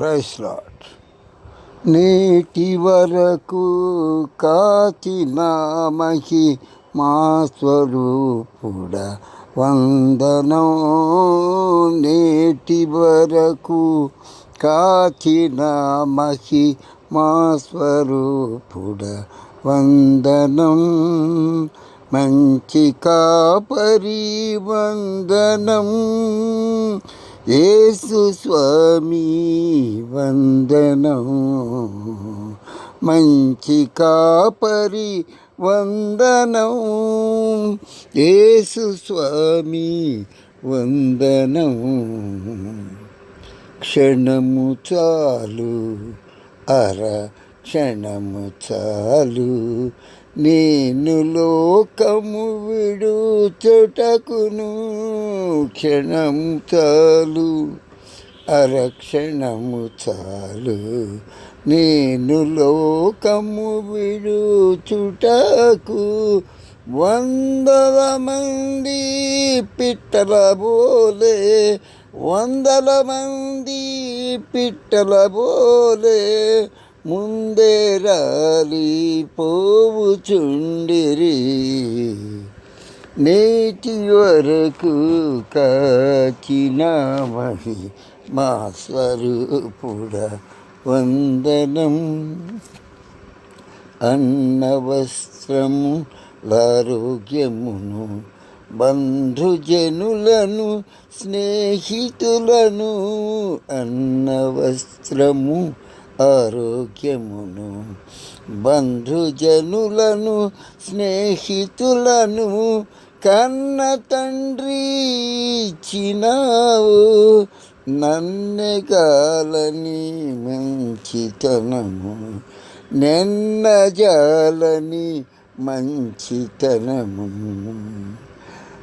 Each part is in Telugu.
ప్రైస్ లాట్ నేటి వరకు కాచిన మహి మా స్వరూపుడ వందనం. నేటి వరకు కాచిన మహి మా స్వరూపుడ వందనం. మంచి కాపరి వందనం. యేసు స్వామి వందనం. మంచి కాపరి వందనం. యేసు స్వామి వందనం. క్షణము చాలు అర క్షణము చాలు. నేను లోకము విడుచుటకును క్షణం చాలు. అరక్షణము చాలు. నేను లోకము విడుచుటకు వందల మంది పిట్టల బోలే వందల మంది పిట్టల బోలే ముందే రాలిపోవుచుండిరి నేటి వరకు కాచిన మహి మా స్వరూపుడ వందనం. అన్న వస్త్రము ఆరోగ్యమును బంధుజనులను స్నేహితులను అన్న వస్త్రము ఆరోగ్యమును బంధుజనులను స్నేహితులను కన్న తండ్రి ఇచ్చినావు. నన్నెగాలని మంచితనము నిన్న జాలని మంచితనము.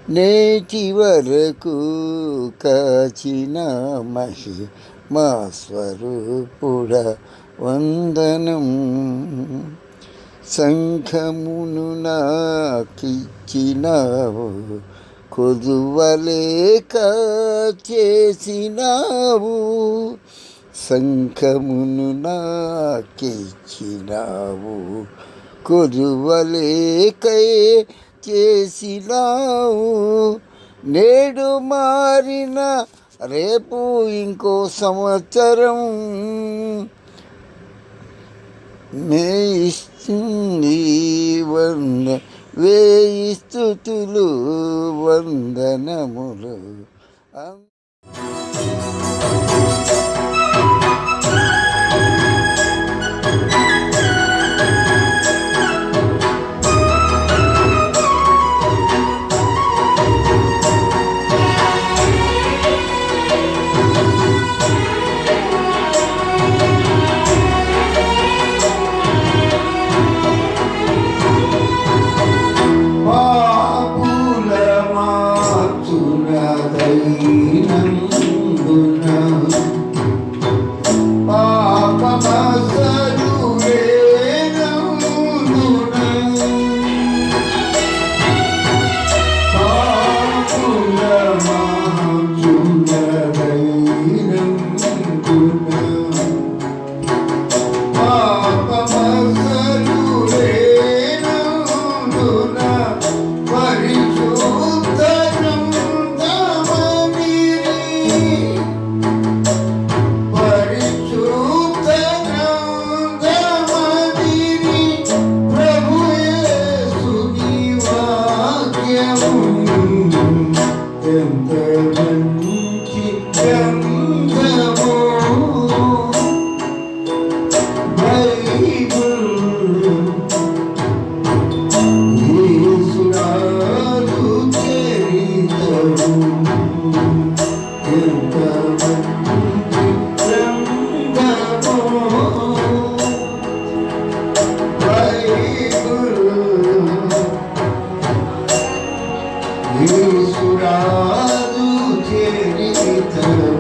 నేటి వరకు కాచిన మహి మా స్వరూపుడ వందనం. శంఖమును నాకిచ్చినావు కొదువలేక చేసినావు. శంఖమును నాకిచ్చినావు కొదువలేకై చేసినావు. నేడు మారిన రేపు ఇంకో సంవత్సరం మేయిస్తుంది వంద వేయి స్థుతులు వందనములు. in the Yesuraju Charitramu